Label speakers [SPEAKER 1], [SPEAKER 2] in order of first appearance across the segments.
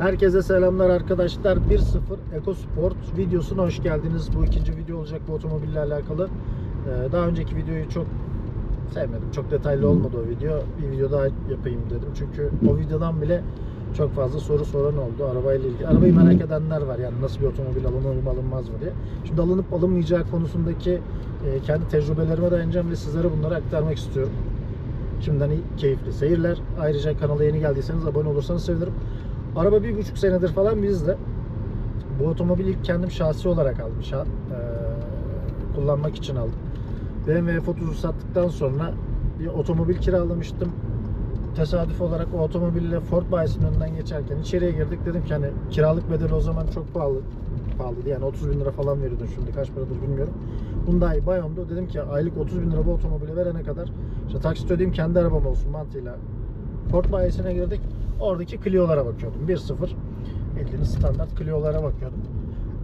[SPEAKER 1] Herkese selamlar arkadaşlar. 1.0 EcoSport videosuna hoş geldiniz. Bu ikinci video olacak bu otomobille alakalı. Ee, Daha önceki videoyu çok sevmedim. Çok detaylı olmadı o video. Bir video daha yapayım dedim. Çünkü o videodan bile çok fazla soru soran oldu arabayla ilgili. Arabayı merak edenler var yani nasıl bir otomobil alınır mı alınmaz mı diye. Şimdi alınıp alınmayacağı konusundaki e, kendi tecrübelerime dayanacağım ve sizlere bunları aktarmak istiyorum. Şimdiden iyi, keyifli seyirler. Ayrıca kanala yeni geldiyseniz abone olursanız sevinirim. Araba bir buçuk senedir falan bizde. Bu otomobili ilk kendim şahsi olarak aldım. Şa- eee, kullanmak için aldım. BMW F30'u sattıktan sonra bir otomobil kiralamıştım. Tesadüf olarak o otomobille Ford bayisinin önünden geçerken içeriye girdik. Dedim ki hani kiralık bedeli o zaman çok pahalı pahalıydı. Yani 30 bin lira falan veriyordun şimdi kaç paradır bilmiyorum. Hyundai Bayon'du. Dedim ki aylık 30 bin lira bu otomobile verene kadar işte taksit ödeyeyim kendi arabam olsun mantığıyla Ford bayisine girdik. Oradaki Clio'lara bakıyordum. 1.0 bildiğiniz standart Clio'lara bakıyordum.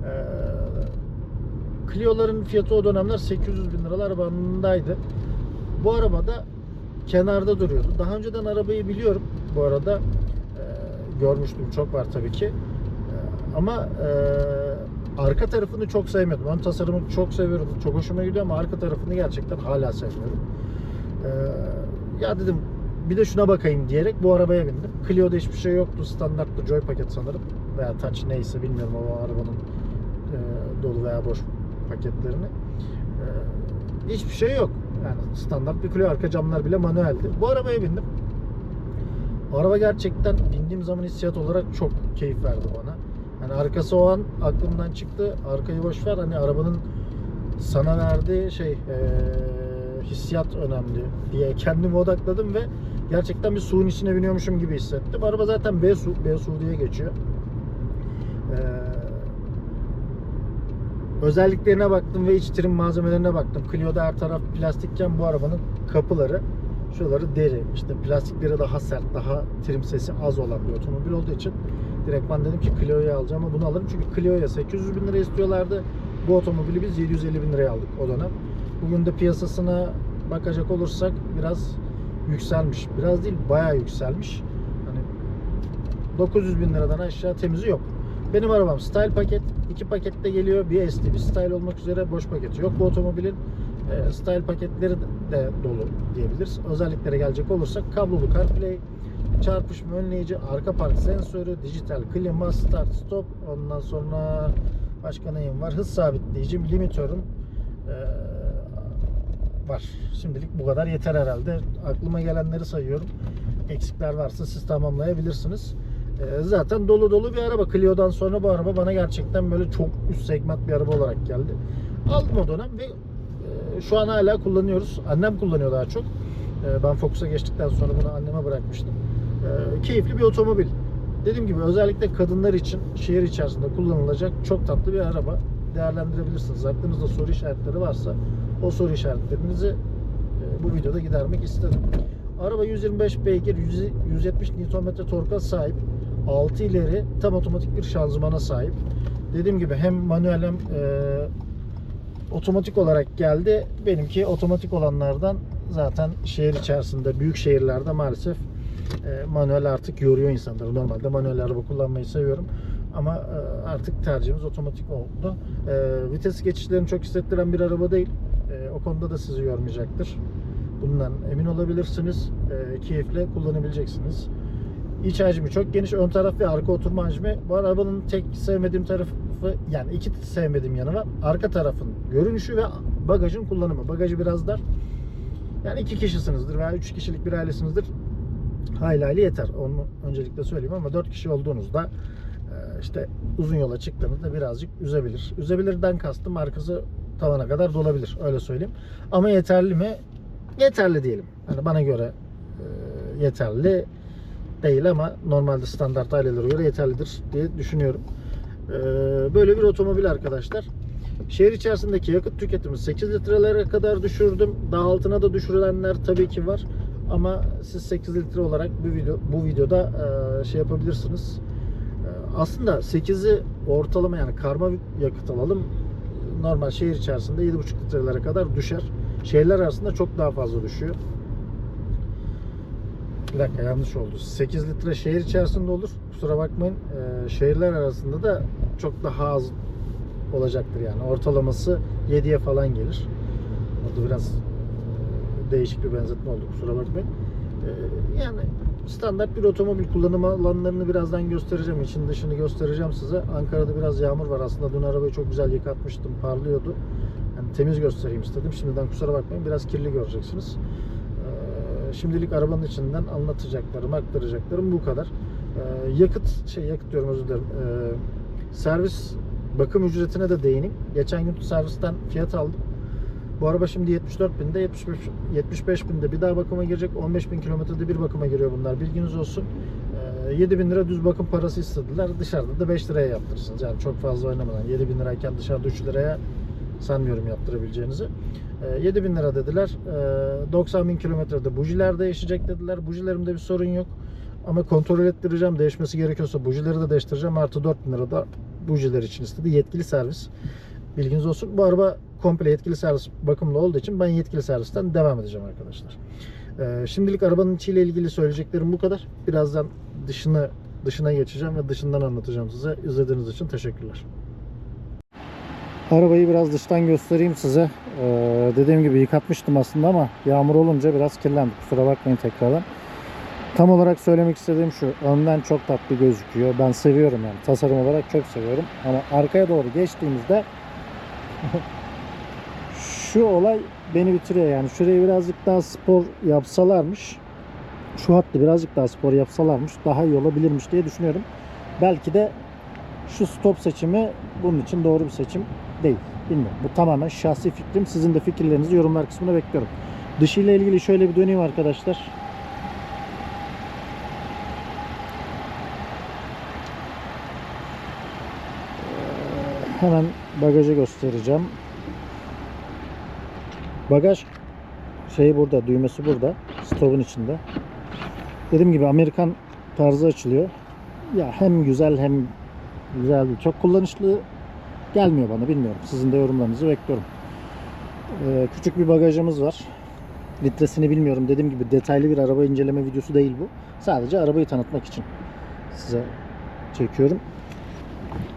[SPEAKER 1] Ee, Clio'ların fiyatı o dönemler 800 bin liralar bandındaydı. Bu arabada kenarda duruyordu. Daha önceden arabayı biliyorum bu arada. Ee, görmüştüm çok var tabii ki. Ee, ama e, arka tarafını çok sevmiyordum. Ön tasarımı çok seviyorum. Çok hoşuma gidiyor ama arka tarafını gerçekten hala sevmiyorum. Ee, ya dedim bir de şuna bakayım diyerek bu arabaya bindim. Clio'da hiçbir şey yoktu. Standartlı Joy paket sanırım. Veya Touch neyse bilmiyorum o arabanın e, dolu veya boş paketlerini. E, hiçbir şey yok. Yani standart bir Clio arka camlar bile manueldi. Bu arabaya bindim. Araba gerçekten bindiğim zaman hissiyat olarak çok keyif verdi bana. Yani arkası o an aklımdan çıktı. Arkayı boş ver. Hani arabanın sana verdiği şey eee, hissiyat önemli diye kendime odakladım ve gerçekten bir suyun içine biniyormuşum gibi hissettim. Araba zaten B su, B su diye geçiyor. Eee, özelliklerine baktım ve iç trim malzemelerine baktım. Clio'da her taraf plastikken bu arabanın kapıları şuraları deri. İşte plastikleri daha sert, daha trim sesi az olan bir otomobil olduğu için direkt ben dedim ki Clio'yu alacağım ama bunu alırım. Çünkü Clio'ya 800 bin lira istiyorlardı. Bu otomobili biz 750 bin liraya aldık o dönem. Bugün de piyasasına bakacak olursak biraz yükselmiş. Biraz değil bayağı yükselmiş. Hani 900 bin liradan aşağı temizi yok. Benim arabam style paket. iki pakette geliyor. Bir SD, bir style olmak üzere boş paketi yok. Bu otomobilin e, style paketleri de dolu diyebiliriz. Özelliklere gelecek olursak kablolu CarPlay, çarpışma önleyici, arka park sensörü, dijital klima, start stop, ondan sonra başka neyim var? Hız sabitleyici, limitörüm e, var. Şimdilik bu kadar yeter herhalde. Aklıma gelenleri sayıyorum. Eksikler varsa siz tamamlayabilirsiniz. E, zaten dolu dolu bir araba. Clio'dan sonra bu araba bana gerçekten böyle çok üst segment bir araba olarak geldi. Aldım o dönem ve e, şu an hala kullanıyoruz. Annem kullanıyor daha çok. E, ben Focus'a geçtikten sonra bunu anneme bırakmıştım. E, keyifli bir otomobil. Dediğim gibi özellikle kadınlar için şehir içerisinde kullanılacak çok tatlı bir araba. Değerlendirebilirsiniz. Aklınızda soru işaretleri varsa o soru işaretlerinizi e, bu videoda gidermek istedim. Araba 125 beygir, 100 170 Nm torka sahip. 6 ileri tam otomatik bir şanzımana sahip. Dediğim gibi hem manuel hem e, otomatik olarak geldi. Benimki otomatik olanlardan zaten şehir içerisinde, büyük şehirlerde maalesef e, manuel artık yoruyor insanları. Normalde manuel araba kullanmayı seviyorum. Ama e, artık tercihimiz otomatik oldu. E, vites geçişlerini çok hissettiren bir araba değil. E, o konuda da sizi yormayacaktır. Bundan emin olabilirsiniz. E, keyifle kullanabileceksiniz. İç hacmi çok geniş. Ön taraf ve arka oturma hacmi. Bu arabanın tek sevmediğim tarafı yani iki sevmediğim yanı var. Arka tarafın görünüşü ve bagajın kullanımı. Bagajı biraz dar. Yani iki kişisinizdir veya üç kişilik bir ailesinizdir. Hayli hayli yeter. Onu öncelikle söyleyeyim ama dört kişi olduğunuzda e, işte uzun yola çıktığınızda birazcık üzebilir. Üzebilirden kastım arkası tavana kadar dolabilir. Öyle söyleyeyim. Ama yeterli mi? Yeterli diyelim. Hani bana göre e, yeterli değil ama normalde standart ailelere göre yeterlidir diye düşünüyorum. Ee, Böyle bir otomobil arkadaşlar. Şehir içerisindeki yakıt tüketimi 8 litrelere kadar düşürdüm. Daha altına da düşürülenler tabii ki var. Ama siz 8 litre olarak bu video bu videoda e, şey yapabilirsiniz. E, Aslında 8'i ortalama yani karma yakıt alalım. Normal şehir içerisinde 7,5 litrelere kadar düşer. Şehirler arasında çok daha fazla düşüyor. Bir dakika yanlış oldu. 8 litre şehir içerisinde olur. Kusura bakmayın. Ee, şehirler arasında da çok daha az olacaktır yani. Ortalaması 7'ye falan gelir. Orada biraz değişik bir benzetme oldu. Kusura bakmayın. Ee, yani standart bir otomobil kullanım alanlarını birazdan göstereceğim. İçini dışını göstereceğim size. Ankara'da biraz yağmur var. Aslında dün arabayı çok güzel yıkatmıştım. Parlıyordu. Yani temiz göstereyim istedim. Şimdiden kusura bakmayın. Biraz kirli göreceksiniz. Ee, Şimdilik arabanın içinden anlatacaklarım, aktaracaklarım bu kadar. Ee, yakıt, şey yakıt diyorum özür dilerim. Ee, servis bakım ücretine de değineyim. Geçen gün servisten fiyat aldım. Bu araba şimdi 74 binde, 75, 75 binde bir daha bakıma girecek. 15 bin kilometrede bir bakıma giriyor bunlar. Bilginiz olsun. Ee, 7 bin lira düz bakım parası istediler. Dışarıda da 5 liraya yaptırırsınız. Yani çok fazla oynamadan. 7 bin lirayken dışarıda 3 liraya sanmıyorum yaptırabileceğinizi. E, 7 bin lira dediler. E, 90 bin kilometrede bujiler değişecek dediler. Bujilerimde bir sorun yok. Ama kontrol ettireceğim. Değişmesi gerekiyorsa bujileri de değiştireceğim. Artı 4 bin lira da bujiler için istedi. Yetkili servis. Bilginiz olsun. Bu araba komple yetkili servis bakımlı olduğu için ben yetkili servisten devam edeceğim arkadaşlar. E, şimdilik arabanın içiyle ilgili söyleyeceklerim bu kadar. Birazdan dışını dışına geçeceğim ve dışından anlatacağım size. İzlediğiniz için teşekkürler. Arabayı biraz dıştan göstereyim size. Ee, dediğim gibi yıkatmıştım aslında ama yağmur olunca biraz kirlendi. Kusura bakmayın tekrardan. Tam olarak söylemek istediğim şu. Önden çok tatlı gözüküyor. Ben seviyorum yani. Tasarım olarak çok seviyorum. Ama arkaya doğru geçtiğimizde şu olay beni bitiriyor yani. Şurayı birazcık daha spor yapsalarmış. Şu hattı birazcık daha spor yapsalarmış daha iyi olabilirmiş diye düşünüyorum. Belki de şu stop seçimi bunun için doğru bir seçim değil. Bilmiyorum. Bu tamamen şahsi fikrim. Sizin de fikirlerinizi yorumlar kısmına bekliyorum. Dışıyla ilgili şöyle bir döneyim arkadaşlar. Ee, Hemen bagajı göstereceğim. Bagaj şeyi burada, düğmesi burada. Stopun içinde. Dediğim gibi Amerikan tarzı açılıyor. Ya hem güzel hem güzel değil. Çok kullanışlı gelmiyor bana bilmiyorum. Sizin de yorumlarınızı bekliyorum. Ee, küçük bir bagajımız var. Litresini bilmiyorum. Dediğim gibi detaylı bir araba inceleme videosu değil bu. Sadece arabayı tanıtmak için size çekiyorum.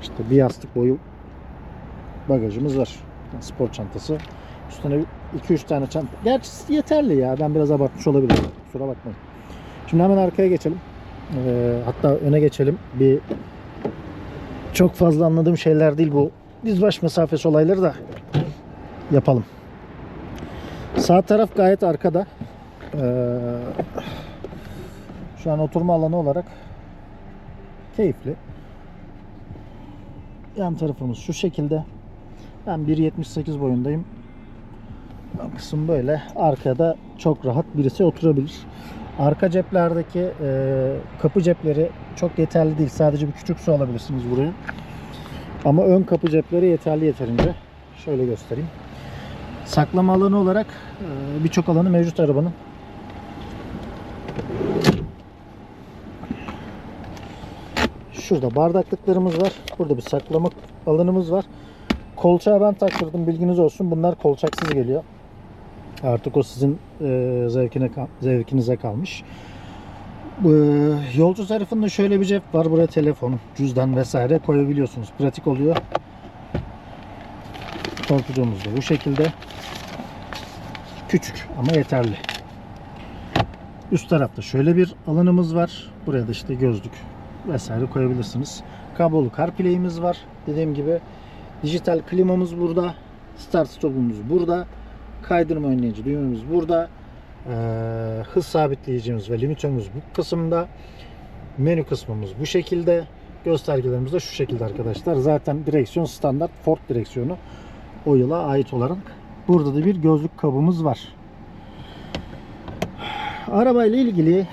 [SPEAKER 1] İşte bir yastık boyu bagajımız var. Spor çantası. Üstüne 2-3 tane çanta. Gerçi yeterli ya. Ben biraz abartmış olabilirim. Kusura bakmayın. Şimdi hemen arkaya geçelim. Ee, hatta öne geçelim. Bir çok fazla anladığım şeyler değil bu. Dizbaş mesafesi olayları da yapalım. Sağ taraf gayet arkada. Ee, şu an oturma alanı olarak keyifli. Yan tarafımız şu şekilde. Ben 1.78 boyundayım. Kısım böyle. Arkada çok rahat birisi oturabilir. Arka ceplerdeki e, kapı cepleri çok yeterli değil. Sadece bir küçük su alabilirsiniz buraya. Ama ön kapı cepleri yeterli yeterince. Şöyle göstereyim. Saklama alanı olarak e, birçok alanı mevcut arabanın. Şurada bardaklıklarımız var. Burada bir saklama alanımız var. Kolçağı ben taktırdım bilginiz olsun. Bunlar kolçaksız geliyor. Artık o sizin e, zevkine zevkinize kalmış. Bu, yolcu tarafında şöyle bir cep var. Buraya telefon, cüzdan vesaire koyabiliyorsunuz. Pratik oluyor. Torpidomuz da bu şekilde. Küçük ama yeterli. Üst tarafta şöyle bir alanımız var. Buraya da işte gözlük vesaire koyabilirsiniz. Kablolu CarPlay'imiz var. Dediğim gibi dijital klimamız burada. Start stopumuz burada. Kaydırma önleyici düğmemiz burada. Ee, hız sabitleyicimiz ve limitörümüz bu kısımda. Menü kısmımız bu şekilde. Göstergelerimiz de şu şekilde arkadaşlar. Zaten direksiyon standart Ford direksiyonu. O yıla ait olarak. Burada da bir gözlük kabımız var. Arabayla ilgili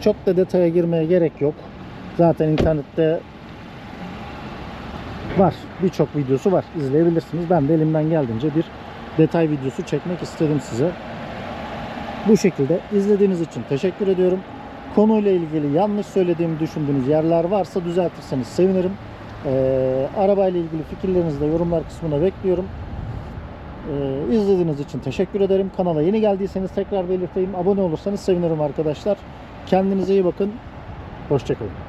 [SPEAKER 1] çok da detaya girmeye gerek yok. Zaten internette var. Birçok videosu var. İzleyebilirsiniz. Ben de elimden geldiğince bir detay videosu çekmek istedim size. Bu şekilde izlediğiniz için teşekkür ediyorum. Konuyla ilgili yanlış söylediğimi düşündüğünüz yerler varsa düzeltirseniz sevinirim. Ee, arabayla ilgili fikirlerinizi de yorumlar kısmına bekliyorum. Ee, izlediğiniz için teşekkür ederim. Kanala yeni geldiyseniz tekrar belirteyim. Abone olursanız sevinirim arkadaşlar. Kendinize iyi bakın. Hoşçakalın.